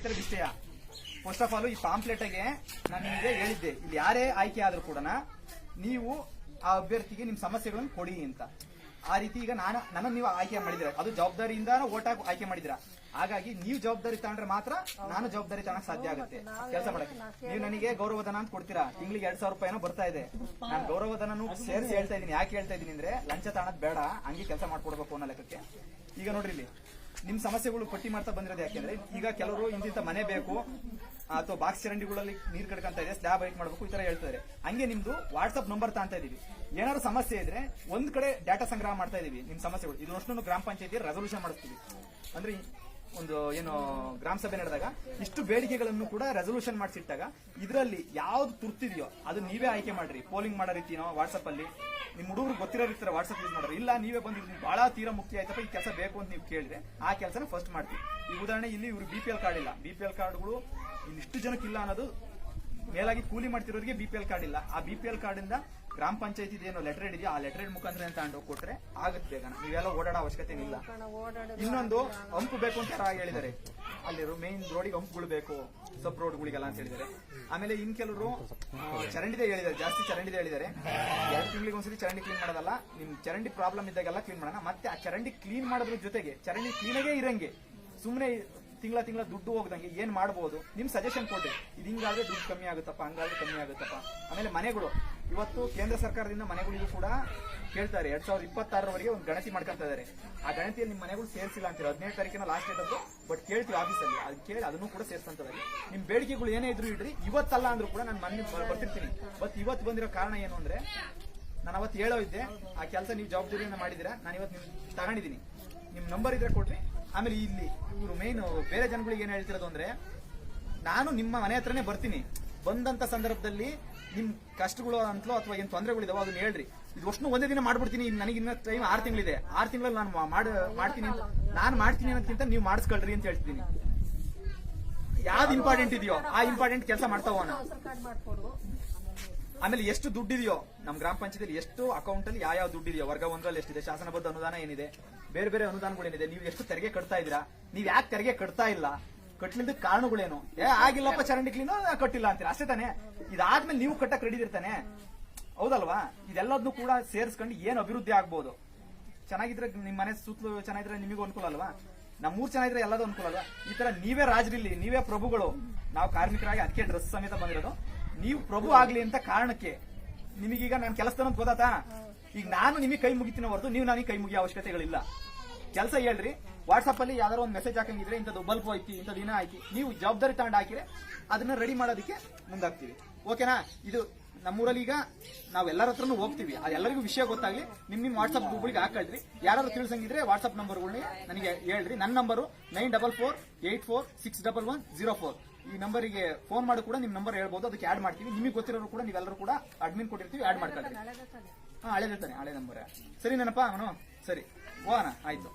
ಹೇಳ್ತಿರೋದು ವಿಷಯ first of all ಈ ಪಾಂಪ್ಲೆಟ್ಗೆ ನಾನು ನಿಮಗೆ ಹೇಳಿದ್ದೆ. ಇಲ್ಲಿ ಯಾರೇ ಆಯ್ಕೆ ಆದ್ರೂ ಕೂಡ ನೀವು ಆ ಅಭ್ಯರ್ಥಿಗೆ ನಿಮ್ಮ ಸಮಸ್ಯೆಗಳನ್ನು ಕೊಡಿ ಅಂತ. ಆ ರೀತಿ ಈಗ ನಾನು, ನನ್ನನ್ನು ನೀವು ಆಯ್ಕೆ ಮಾಡಿದಿರ ಅದು ಜವಾಬ್ದಾರಿಯಿಂದ ಓಟ್ ಆಯ್ಕೆ ಮಾಡಿದಿರ ಹಾಗಾಗಿ ನೀವು ಜವಾಬ್ದಾರಿ ತಗೊಂಡ್ರೆ ಮಾತ್ರ ನಾನು ಜವಾಬ್ದಾರಿ ತಗೊಳಕ್ ಸಾಧ್ಯ ಆಗುತ್ತೆ. ಕೆಲಸ ಮಾಡಕ್ಕೆ. ನೀವು ನನಗೆ ಗೌರವಧನ ಅಂತ ಕೊಡ್ತೀರಾ? ತಿಂಗಳಿಗೆ ಎರಡ್ ಸಾವಿರ ರೂಪಾಯಿನೋ ಬರ್ತಾ ಇದೆ. ನಾನು ಗೌರವಧನನು ಸೇರಿಸಿ ಹೇಳ್ತಾ ಇದೀನಿ ಯಾಕೆ ಹೇಳ್ತಾ ಇದೀನಿ ಅಂದ್ರೆ ಲಂಚ ತಾಣದ್ ಬೇಡ. ಹಂಗೆ ಕೆಲಸ ಮಾಡ್ಕೊಡ್ಬೇಕು ಅನ್ನೋ ಲೆಕ್ಕಕ್ಕೆ. ಈಗ ನೋಡ್ರಿ ಇಲ್ಲಿ. ನಿಮ್ ಸಮಸ್ಯೆಗಳು ಪಟ್ಟಿ ಮಾಡ್ತಾ ಬಂದಿರೋದು ಯಾಕೆಂದ್ರೆ ಈಗ ಕೆಲವರು ಇಂತಿಂತ ಮನೆ ಬೇಕು, ಅಥವಾ ಬಾಕ್ಸ್ ಚರಂಡಿಗಳಲ್ಲಿ ನೀರ್ ಕಡ್ಕಂತ ಇದೆ ಸ್ಲ್ಯಾಬ್ ಹೈಟ್ ಮಾಡಬೇಕು, ಈ ತರ ಹೇಳ್ತಾರೆ ಹಂಗೆ ನಿಮ್ದು ವಾಟ್ಸ್ಆಪ್ ನಂಬರ್ ತಾಂತ ಇದೀವಿ. ಏನಾದ್ರು ಸಮಸ್ಯೆ ಇದ್ರೆ ಒಂದ್ ಕಡೆ ಡಾಟಾ ಸಂಗ್ರಹ ಮಾಡ್ತಾ ಇದೀವಿ ನಿಮ್ ಸಮಸ್ಯೆಗಳು. ಇದು ಅಷ್ಟು ಗ್ರಾಮ ಪಂಚಾಯತಿ ರೆಸಲ್ಯೂಷನ್ ಮಾಡಿಸ್ತೀವಿ. ಅಂದ್ರೆ ಒಂದು ಏನು ಗ್ರಾಮ ಸಭೆ ನಡೆದಾಗ ಇಷ್ಟು ಬೇಡಿಕೆಗಳನ್ನು ಕೂಡ ರೆಸೊಲ್ಯೂಷನ್ ಮಾಡಿಸಿಟ್ಟಾಗ ಇದರಲ್ಲಿ ಯಾವ್ದು ತುರ್ತಿದೆಯೋ ಅದು ನೀವೇ ಆಯ್ಕೆ ಮಾಡ್ರಿ. ಪೋಲಿಂಗ್ ಮಾಡೋ ರೀತಿನೋ ವಾಟ್ಸ್ಆಪ್ ಅಲ್ಲಿ ನಿಮ್ ಹುಡುಗರು ಗೊತ್ತಿರೋ ರೀತಿ ವಾಟ್ಸಪ್ ಯೂಸ್ ಮಾಡ್ರಿ. ಇಲ್ಲ, ನೀವೇ ಬಂದಿದ್ರಿ ಬಹಳ ತೀರಾ ಮುಖ್ಯ ಆಯ್ತಪ್ಪ, ಈ ಕೆಲಸ ಬೇಕು ಅಂತ ನೀವು ಕೇಳಿದ್ರೆ ಆ ಕೆಲಸನ ಫಸ್ಟ್ ಮಾಡ್ತೀವಿ. ಈ ಉದಾಹರಣೆ ಇಲ್ಲಿ ಇವರು ಬಿ ಪಿ ಎಲ್ ಕಾರ್ಡ್ ಇಲ್ಲ. ಬಿ ಪಿ ಎಲ್ ಕಾರ್ಡ್ಗಳು ಇಷ್ಟು ಜನಕ್ಕೆ ಇಲ್ಲ ಅನ್ನೋದು ಮೇಲಾಗಿ ಕೂಲಿ ಮಾಡ್ತಿರೋರಿಗೆ ಬಿ ಪಿ ಎಲ್ ಕಾರ್ಡ್ ಇಲ್ಲ. ಆ ಬಿ ಪಿ ಎಲ್ ಕಾರ್ಡ್ ಇಂದ ಗ್ರಾಮ ಪಂಚಾಯತಿ ಏನೋ ಲೆಟರ್ ಇದೆಯಾ ಆ ಲೆಟರ್ ಮುಖಾಂತರ ತಗೊಂಡು ಕೊಟ್ರೆ ಆಗುತ್ತೆ ಬೇಗ. ನೀವೆಲ್ಲ ಓಡಾಡೋ ಅವಶ್ಯಕತೆ ಇಲ್ಲ. ಇನ್ನೊಂದು ಹಂಪ್ ಬೇಕು ಅಂತ ಹೇಳಿದಾರೆ ಹೇಳಿದ್ದಾರೆ. ಅಲ್ಲಿ ಮೇನ್ ರೋಡಿಗೆ ಹಂಪ್ಗಳು ಬೇಕು ಸಬ್ ರೋಡ್ಗಳಿಗೆಲ್ಲ ಅಂತ ಹೇಳಿದ್ದಾರೆ. ಆಮೇಲೆ ಇನ್ ಕೆಲವರು ಚರಂಡಿದೆ ಹೇಳಿದ್ದಾರೆ. ಜಾಸ್ತಿ ಚರಂಡಿದೆ ಹೇಳಿದ್ದಾರೆ. ಎರಡು ತಿಂಗಳಿಗೆ ಒಂದ್ಸರಿ ಚರಂಡಿ ಕ್ಲೀನ್ ಮಾಡೋದಲ್ಲ. ನಿಮ್ ಚರಂಡಿ ಪ್ರಾಬ್ಲಮ್ ಇದ್ದಾಗೆಲ್ಲ ಕ್ಲೀನ್ ಮಾಡೋಣ. ಮತ್ತೆ ಆ ಚರಂಡಿ ಕ್ಲೀನ್ ಮಾಡೋದ್ರ ಜೊತೆಗೆ, ಚರಂಡಿ ಕ್ಲೀನಾಗೇ ಇರಂಗೆ. ಸುಮ್ಮನೆ ತಿಂಗಳ ತಿಂಗಳ ದುಡ್ಡು ಹೋಗ್ದಂಗೆ ಏನ್ ಮಾಡ್ಬೋದು? ನಿಮ್ ಸಜೆಷನ್ ಕೊಡ್ರಿ. ಇದು ಹಿಂಗಾದ್ರೆ ದುಡ್ಡು ಕಮ್ಮಿ ಆಗುತ್ತಪ್ಪ, ಹಂಗಾದ್ರೆ ಕಮ್ಮಿ ಆಗುತ್ತಪ್ಪ. ಆಮೇಲೆ ಮನೆಗಳು. ಇವತ್ತು ಕೇಂದ್ರ ಸರ್ಕಾರದಿಂದ ಮನೆಗಳಿಗೂ ಕೂಡ ಕೇಳ್ತಾರೆ, ಎರಡ್ ಸಾವಿರದ ಇಪ್ಪತ್ತಾರರವರೆಗೆ ಒಂದು ಗಣತಿ ಮಾಡ್ಕೊಂತ ಇದ್ದಾರೆ ಆ ಗಣತಿಯಲ್ಲಿ ನಿಮ್ಮ ಮನೆಗಳು ಸೇರಿಸಿಲ್ಲ ಅಂತೀರ ಹದಿನೈದು ತಾರೀಕಿನ ಲಾಸ್ಟ್ ಡೇಟ್ ಅದು ಬಟ್ ಕೇಳ್ತೀವಿ ಆಫೀಸಲ್ಲಿ ಅದು ಕೇಳಿ ಅದನ್ನು ಕೂಡ ಸೇರ್ಸಂತಾರೆ ನಿಮ್ ಬೇಡಿಕೆಗಳು ಏನೇ ಇದ್ರು ಇಡ್ರಿ. ಇವತ್ತಲ್ಲ ಅಂದ್ರೂ ಕೂಡ ನಾನು ಮೊನ್ನೆ ಬರ್ತಿರ್ತೀನಿ. ಬಟ್ ಇವತ್ತು ಬಂದಿರೋ ಕಾರಣ ಏನು ಅಂದ್ರೆ, ನಾನು ಅವತ್ತು ಹೇಳೋ ಇದ್ದೆ ಆ ಕೆಲಸ ನೀವು ಜವಾಬ್ದಾರಿಯನ್ನು ಮಾಡಿದಿರಾ ನಾನು ಇವತ್ತು ನಿಮ್ಮ ತಗೊಂಡಿದ್ದೀನಿ. ನಿಮ್ಮ ನಂಬರ್ ಇದ್ರೆ ಕೊಡ್ರಿ. ಆಮೇಲೆ ಇಲ್ಲಿ ಇವರು ಮೇನ್ ಬೇರೆ ಜನಗಳಿಗೆ ಏನ್ ಹೇಳ್ತಿರೋದು ಅಂದ್ರೆ, ನಾನು ನಿಮ್ಮ ಮನೆ ಹತ್ರನೇ ಬರ್ತೀನಿ. ಬಂದಂತ ಸಂದರ್ಭದಲ್ಲಿ ನಿಮ್ ಕಷ್ಟಗಳು ಅಂತಲೋ ಅಥವಾ ಏನ್ ತೊಂದರೆಗಳಿದಾವೋ ಅದನ್ನ ಹೇಳ್ರಿ. ಇದು ಅಷ್ಟು ಒಂದೇ ದಿನ ಮಾಡ್ಬಿಡ್ತೀನಿ. ನನಗೆ ಟೈಮ್ ಆರು ತಿಂಗಳಿದೆ. ಆರು ತಿಂಗಳಲ್ಲಿ ನಾನು ಮಾಡ್ ಮಾಡ್ತೀನಿ ನಾನು ಮಾಡ್ತೀನಿ ಅನ್ನೋದಕ್ಕಿಂತ ನೀವು ಮಾಡಿಸ್ಕೊಳ್ರಿ ಅಂತ ಹೇಳ್ತೀನಿ ಯಾವ್ದು ಇಂಪಾರ್ಟೆಂಟ್ ಇದೆಯೋ ಆ ಇಂಪಾರ್ಟೆಂಟ್ ಕೆಲಸ ಮಾಡ್ತಾವೋಣ ಆಮೇಲೆ ಎಷ್ಟು ದುಡ್ಡಿದೆಯೋ ನಮ್ಮ ಗ್ರಾಮ ಪಂಚಾಯತಿಯಲ್ಲಿ ಎಷ್ಟು ಅಕೌಂಟ್ ಅಲ್ಲಿ ಯಾವ ಯಾವ ದುಡ್ಡಿದೆಯೋ, ವರ್ಗ ಒಂದರಲ್ಲಿ ಎಷ್ಟಿದೆ, ಶಾಸನಬದ್ಧ ಅನುದಾನ ಏನಿದೆ, ಬೇರೆ ಬೇರೆ ಅನುದಾನಗಳೇನಿದೆ ನೀವು ಎಷ್ಟು ತೆರಿಗೆ ಕಟ್ತಾ ಇದ್ದೀರಾ, ನೀವ್ ಯಾಕೆ ತೆರಿಗೆ ಕಟ್ತಾ ಇಲ್ಲ, ಕಟ್ಲಿಲ್ದ ಕಾರಣಗಳೇನು? ಏ, ಆಗಿಲ್ಲಪ್ಪ ಚರಂಡಿ ಕ್ಲೀನು ಕಟ್ಟಿಲ್ಲ ಅಂತೀರಾ? ಅಷ್ಟೇ ತಾನೆ? ಇದಾದ್ಮೇಲೆ ನೀವು ಕಟ್ಟ ಕ್ರೆಡಿಟ್ ಇರ್ತಾನೆ? ಹೌದಲ್ವಾ? ಇದೆಲ್ಲದನ್ನು ಕೂಡ ಸೇರಿಸ್ಕೊಂಡು ಏನ್ ಅಭಿವೃದ್ಧಿ ಆಗ್ಬೋದು? ಚೆನ್ನಾಗಿದ್ರೆ ನಿಮ್ ಮನೆ ಸುತ್ತಲೂ ಚೆನ್ನಾಗಿದ್ರೆ ನಿಮಗೂ ಅನುಕೂಲ ಅಲ್ವಾ? ನಮ್ಮೂರ್ ಚೆನ್ನಾಗಿದ್ರೆ ಎಲ್ಲದೂ ಅನುಕೂಲ ಅಲ್ವಾ? ಈ ತರ ನೀವೇ ರಾಜರಿಲ್ಲಿ ನೀವೇ ಪ್ರಭುಗಳು. ನಾವು ಕಾರ್ಮಿಕರಾಗಿ ಅದಕ್ಕೆ ಡ್ರೆಸ್ ಸಮೇತ ಬಂದಿರೋದು. ನೀವು ಪ್ರಭು ಆಗ್ಲಿ ಅಂತ ಕಾರಣಕ್ಕೆ. ನಿಮಗೀಗ ನಾನು ಕೆಲಸದ ಗೊತ್ತಾತಾ ಈಗ ನಾನು ನಿಮಗೆ ಕೈ ಮುಗಿತೀನಿ ಹೊರತು ನೀವು ನನಗೆ ಕೈ ಮುಗಿಯೋ ಅವಶ್ಯಕತೆಗಳಿಲ್ಲ. ಕೆಲಸ ಹೇಳ್ರಿ ವಾಟ್ಸ್ಆಪ್ ಅಲ್ಲಿ ಯಾವ್ದಾರ ಒಂದು ಮೆಸೇಜ್ ಹಾಕಂಗಿದ್ರೆ ಇಂಥದ್ದು ಬಲ್ಪ್ ಐತಿ ಇಂಥದ್ದು ದಿನ ಆಯ್ತಿ ನೀವು ಜವಾಬ್ದಾರಿ ತಗೊಂಡು ಹಾಕಿದ್ರೆ ಅದನ್ನ ರೆಡಿ ಮಾಡೋದಕ್ಕೆ ಮುಂದಾಗ್ತೀವಿ. ಓಕೆನಾ ಇದು ನಮ್ಮೂರಲ್ಲಿ ಈಗ ನಾವ್ ಎಲ್ಲರ ಹತ್ರನು ಹೋಗ್ತೀವಿ. ಎಲ್ಲರಿಗೂ ವಿಷಯ ಗೊತ್ತಾಗ್ಲಿ, ನಿಮ್ ನಿಮ್ ವಾಟ್ಸ್ಆಪ್ ಗ್ರೂಪ್ಗಳಿಗೆ ಹಾಕಳ್ರಿ. ಯಾರಾದ್ರೂ ತಿಳಿಸಂಗಿದ್ರೆ ವಾಟ್ಸ್ಆಪ್ ನಂಬರ್ಗಳನ್ನ ನನಗೆ ಹೇಳ್ರಿ. ನನ್ನ number nine double four eight four six double one zero four. ಈ ನಂಬರಿಗೆ ಫೋನ್ ಮಾಡಿ ಕೂಡ ನಿಮ್ ನಂಬರ್ ಹೇಳ್ಬೋದು ಅದಕ್ಕೆ ಆಡ್ ಮಾಡ್ತೀವಿ. ನಿಮಗೆ ಗೊತ್ತಿರೋರು ಕೂಡ ನೀವೆಲ್ಲರೂ ಕೂಡ ಅಡ್ಮಿನ್ ಕೊಟ್ಟಿರ್ತೀವಿ ಆಡ್ ಮಾಡ್ಕೊಳ್ರಿ ಹಾ ಹಳೆ ಹೇಳ್ತಾನೆ ಹಳೆ ನಂಬರ್. ಸರಿ ನೆನಪಾ ಅವನು ಸರಿ. ಹೋಗೋಣ ಆಯ್ತು.